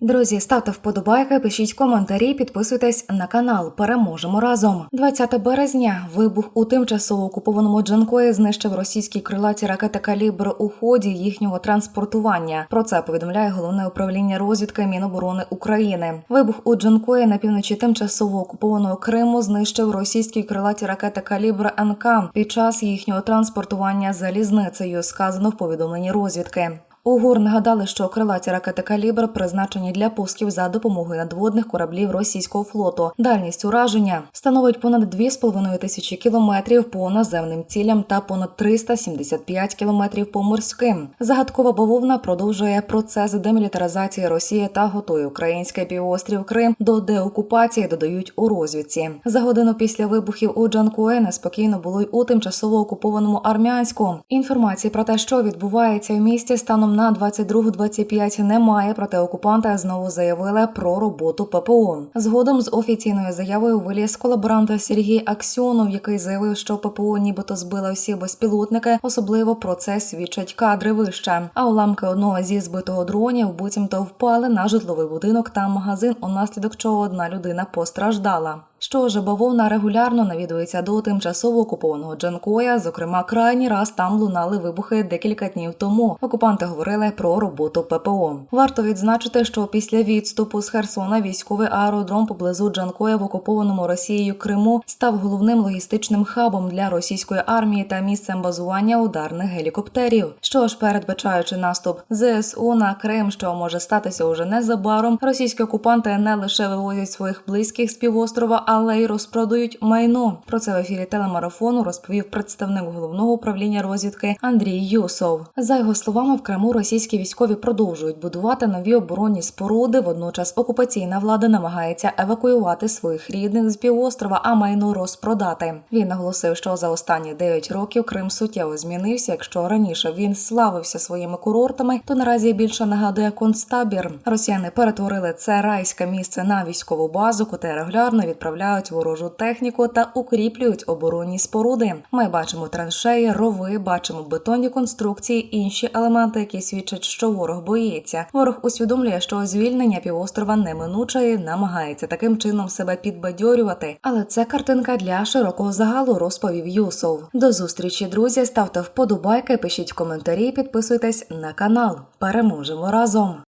Друзі, ставте вподобайки, пишіть коментарі, підписуйтесь на канал. Переможемо разом. 20 березня. Вибух у тимчасово окупованому Джанкої знищив російські крилаті ракети калібр у ході їхнього транспортування. Про це повідомляє головне управління розвідки Міноборони України. Вибух у Джанкої на півночі тимчасово окупованого Криму знищив російські крилаті ракети калібр НК під час їхнього транспортування залізницею. Сказано в повідомленні розвідки. У ГУР нагадали, що крилаті ракети калібр призначені для пусків за допомогою надводних кораблів російського флоту. Дальність ураження становить понад 2,5 тисячі кілометрів по наземним цілям та понад 375 кілометрів по морським. Загадкова бавовна продовжує процес демілітаризації Росії та готує український півострів Крим до деокупації. Додають у розвідці. За годину після вибухів у Джанкуе неспокійно було й у тимчасово окупованому армянську. Інформації про те, що відбувається в місті станом на 22.25 немає. Проте окупанти знову заявили про роботу ППО. Згодом з офіційною заявою виліз колаборант Сергій Аксьонов, який заявив, що ППО нібито збила всі безпілотники. Особливо про це свідчать кадри вище. А уламки одного зі збитого дронів буцімто впали на житловий будинок та магазин, унаслідок чого одна людина постраждала. Що ж, бавовна регулярно навідується до тимчасово окупованого Джанкоя. Зокрема, крайній раз там лунали вибухи декілька днів тому. Окупанти говорили про роботу ППО. Варто відзначити, що після відступу з Херсона військовий аеродром поблизу Джанкоя в окупованому Росією Криму став головним логістичним хабом для російської армії та місцем базування ударних гелікоптерів. Що ж, передбачаючи наступ ЗСУ на Крим, що може статися уже незабаром, російські окупанти не лише вивозять своїх близьких з півострова, але й розпродають майно. Про це в ефірі телемарафону розповів представник головного управління розвідки Андрій Юсов. За його словами, в Криму російські військові продовжують будувати нові оборонні споруди. Водночас окупаційна влада намагається евакуювати своїх рідних з півострова, а майно розпродати. Він наголосив, що за останні 9 років Крим суттєво змінився. Якщо раніше він славився своїми курортами, то наразі більше нагадує концтабір. Росіяни перетворили це райське місце на військову базу, куди регулярно відправляють ворожу техніку та укріплюють оборонні споруди. Ми бачимо траншеї, рови, бачимо бетонні конструкції, інші елементи, які свідчать, що ворог боїться. Ворог усвідомлює, що звільнення півострова неминуче і намагається таким чином себе підбадьорювати. Але це картинка для широкого загалу, розповів Юсов. До зустрічі, друзі. Ставте вподобайки, пишіть коментарі, підписуйтесь на канал. Переможемо разом.